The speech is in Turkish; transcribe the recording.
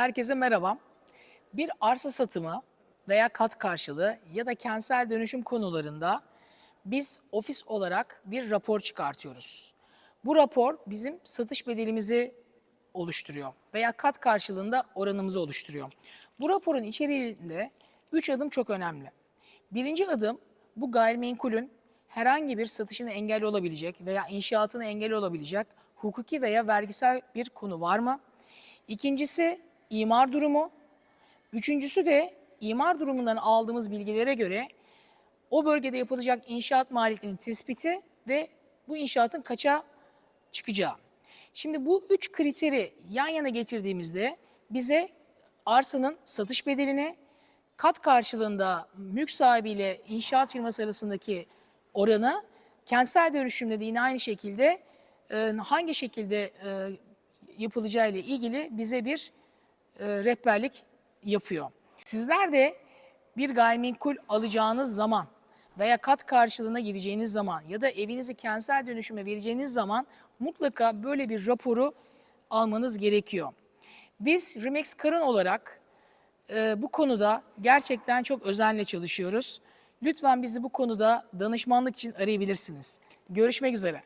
Herkese merhaba. Bir arsa satımı veya kat karşılığı ya da kentsel dönüşüm konularında biz ofis olarak bir rapor çıkartıyoruz. Bu rapor bizim satış bedelimizi oluşturuyor veya kat karşılığında oranımızı oluşturuyor. Bu raporun içeriğinde 3 adım çok önemli. Birinci adım bu gayrimenkulün herhangi bir satışına engel olabilecek veya inşaatına engel olabilecek hukuki veya vergisel bir konu var mı? İkincisi imar durumu. Üçüncüsü de imar durumundan aldığımız bilgilere göre o bölgede yapılacak inşaat maliyetinin tespiti ve bu inşaatın kaça çıkacağı. Şimdi bu üç kriteri yan yana getirdiğimizde bize arsanın satış bedelini, kat karşılığında mülk sahibiyle inşaat firması arasındaki oranı, kentsel dönüşümde de yine aynı şekilde hangi şekilde yapılacağı ile ilgili bize bir e, rehberlik yapıyor. Sizler de bir gayrimenkul alacağınız zaman veya kat karşılığına gireceğiniz zaman ya da evinizi kentsel dönüşüme vereceğiniz zaman mutlaka böyle bir raporu almanız gerekiyor. Biz Remax Karın olarak e, bu konuda gerçekten çok özenle çalışıyoruz. Lütfen bizi bu konuda danışmanlık için arayabilirsiniz. Görüşmek üzere.